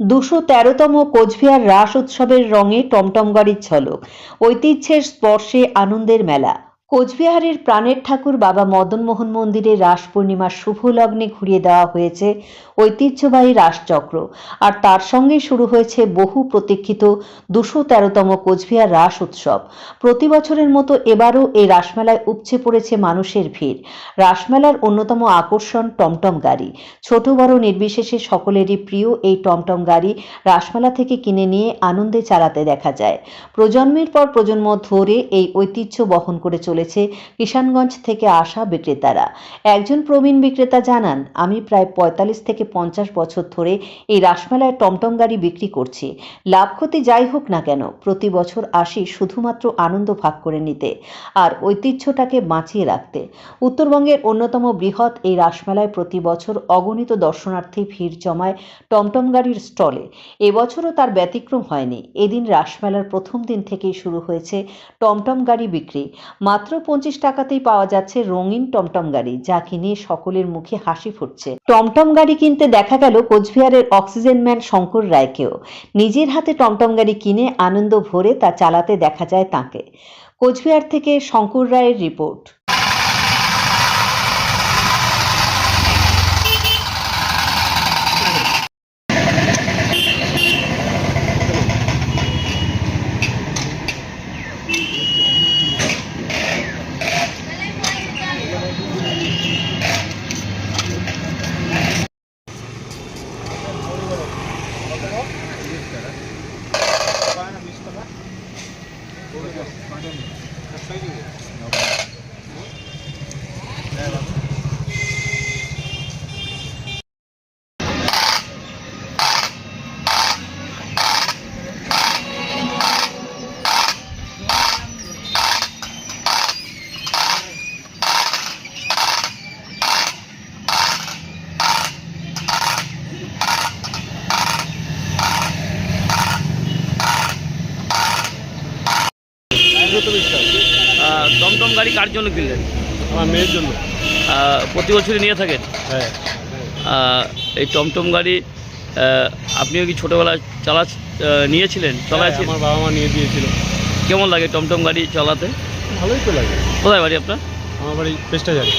দুশো তেরোতম কোচবিহার রাস উৎসবের রঙে টমটম গাড়ির ঝলক। ঐতিহ্যের স্পর্শে আনন্দের মেলা। কোচবিহারের প্রাণের ঠাকুর বাবা মদনমোহন মন্দিরে রাস পূর্ণিমার শুভ লগ্নে ঘুরিয়ে দেওয়া হয়েছে ঐতিহ্যবাহী রাসচক্র আর তার সঙ্গে শুরু হয়েছে বহু প্রতীক্ষিত দুশো তেরোতম কোচবিহার রাস উৎসব। প্রতি বছরের মতো এবারও এই রাসমেলায় উপচে পড়েছে মানুষের ভিড়। রাসমেলার অন্যতম আকর্ষণ টমটম গাড়ি। ছোট বড় নির্বিশেষে সকলেরই প্রিয় এই টমটম গাড়ি রাসমেলা থেকে কিনে নিয়ে আনন্দে চালাতে দেখা যায়। প্রজন্মের পর প্রজন্ম ধরে এই ঐতিহ্য বহন করে চলেছে কিষানগঞ্জ থেকে আসা বিক্রেতারা। একজন প্রবীণ বিক্রেতা জানান, আমি প্রায় পঁয়তাল্লিশ থেকে পঞ্চাশ বছর ধরে এই রাসমেলায় টমটম গাড়ি বিক্রি করছি। লাভ ক্ষতি যাই হোক না কেন, প্রতি বছর আসি শুধুমাত্র আনন্দ ভাগ করে নিতে আর ঐতিহ্যটাকে বাঁচিয়ে রাখতে। উত্তরবঙ্গের অন্যতম বৃহৎ এই রাসমেলায় প্রতি বছর অগণিত দর্শনার্থী ভিড় জমায় টমটম গাড়ির স্টলে। এবছরও তার ব্যতিক্রম হয়নি। এদিন রাসমেলার প্রথম দিন থেকেই শুরু হয়েছে টমটম গাড়ি বিক্রি। মাত্র পঁচিশ টাকাতেই পাওয়া যাচ্ছে রঙিন টমটম গাড়ি, যা কিনে সকলের মুখে হাসি ফুটছে। টমটম গাড়ি কিনতে দেখা গেল কোচবিহারের অক্সিজেন ম্যান শঙ্কর রায়কেও। নিজের হাতে টমটম গাড়ি কিনে আনন্দ ভরে তা চালাতে দেখা যায় তাঁকে। কোচবিহার থেকে শঙ্কর রায়ের রিপোর্ট। 아, 냄새 가. সুব্রত বিশ্বাস টমটম গাড়ি কার জন্য কিনলেন? আমার মেয়ের জন্য। প্রতি বছরই নিয়ে থাকেন? হ্যাঁ। এই টমটম গাড়ি আপনিও কি ছোটোবেলায় চালা নিয়েছিলেন? চলা চলাইছেন আমার বাবা মা নিয়ে দিয়েছিল। কেমন লাগে টমটম গাড়ি চালাতে? ভালোই তো লাগে। কোথায় বাড়ি আপনার? আমার বাড়ি চেষ্টা জানি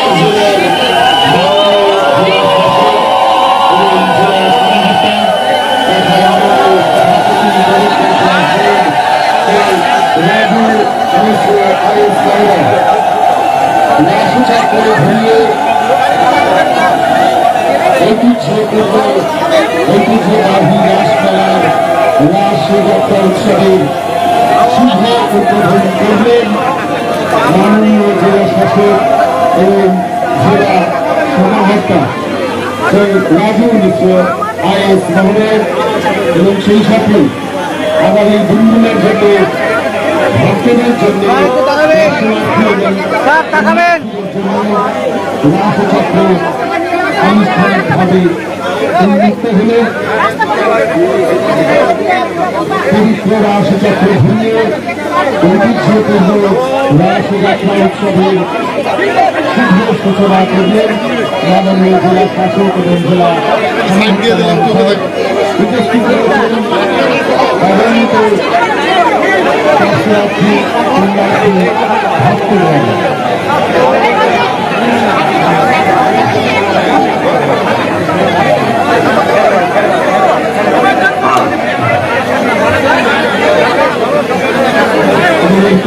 ঐতিহ্যবাহী রাসমেলার রাসযাত্রা উৎসবের শুভ উদ্বোধন করলেন মাননীয় জেলা শাসক এবং জেলা সমাহর্তা শ্রী রাজু মিশ্র আইএস মহোদয় এবং সেই সাথে আগামী দিনগুলোর জন্য ভক্তদের জন্য রাসচক্র আনুষ্ঠানিকভাবে উন্মুক্ত হলে পবিত্র রাসচক্র ভূমিয়ে ঐতিহ্যপূর্ণ রাসযাত্রা উৎসবের শাসক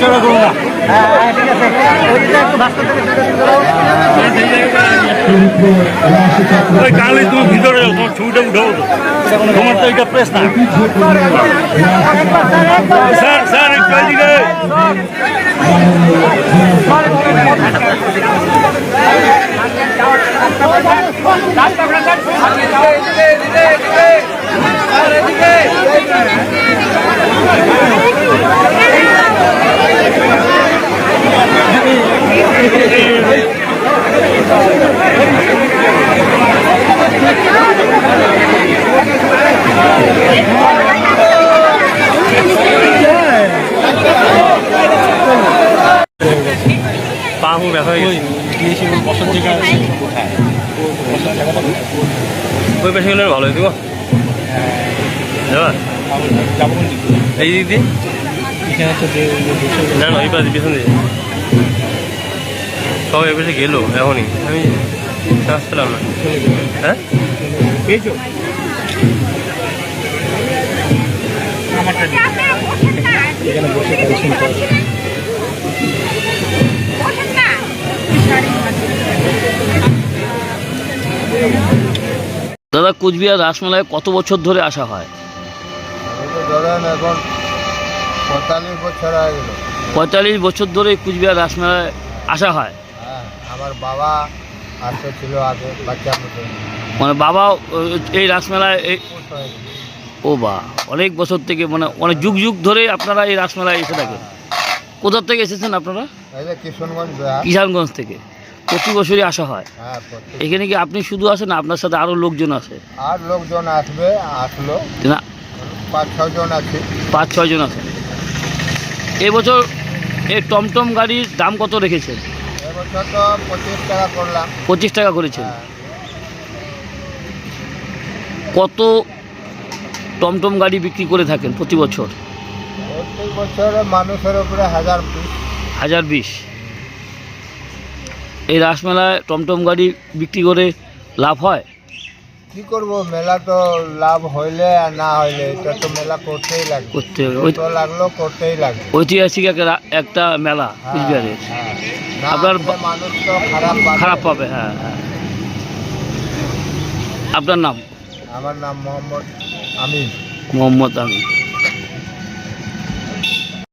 চরিত্র রাশিচক্র ওই কালে তুমি ভিতরে যাও তোমার ছবিটা উঠাও তো। তোমার তো এটা প্রেস না। স্যার স্যার একটু এদিকে। হয়ে গেছে। বছর থেকে আসছি ওই পাশে গেলে ভালো হতো যাবা? এই দিক দিয়ে। না না ওই পাশে পিছন দিয়ে। সবাই এ পাশে গেলো এখনই। আমি আসছিলাম না হ্যাঁ? পেয়েছ? এখানে বসে দাদা কুচবিহার রাসমেলায় কত বছর ধরে আসা হয়? ধরেন এখন পঁয়তাল্লিশ বছর হয়ে গেল পঁয়তাল্লিশ বছর ধরে কুচবিহার রাসমেলায় আসা হয়। হ্যাঁ আমার বাবা আসতে ছিল আগে বাচ্চা মতো মানে বাবা এই রাসমেলায় এই হয়ে। ও বা অনেক বছর থেকে মানে অনেক যুগ যুগ ধরে আপনারা এই রাসমেলায় এসে থাকেন। কোথা থেকে এসেছেন আপনারা? কিশনগঞ্জ বিহার কিষানগঞ্জ থেকে। প্রতি বছরই আসা হয়। হ্যাঁ এখানে কি আপনি শুধু আসেন না আপনার সাথে আরও লোকজন আছে আর লোকজন আসবে আসলো। না। পাঁচ ছজন আছে। পাঁচ ছয়জন আছে এবছর এই টমটম গাড়ির দাম কত রেখেছেন? এবছর তো পঁচিশ টাকা করলাম। পঁচিশ টাকা করেছেন। হ্যাঁ। কত টমটম গাড়ি বিক্রি করে থাকেন প্রতি বছর? প্রতি বছরে মানুষের উপরে হাজার হাজার বিশ। এই রাসমেলায় টমটম গাড়ি বিক্রি করে লাভ হয়? কি করব? মেলা তো লাভ হইলে আর না হইলে এটা তো মেলা করতেই লাগবে করতে হবে। ওই- তো লাগল করতেই লাগবে ঐতিহাসিক একটা একটা মেলা কুচবিহারের। হ্যাঁ, আপনার মানুষ তো খারাপ পাবে। খারাপ পাবে হ্যাঁ হ্যাঁ। আপনার নাম? আমার নাম মোহাম্মদ আমিন। মোহাম্মদ আমিন।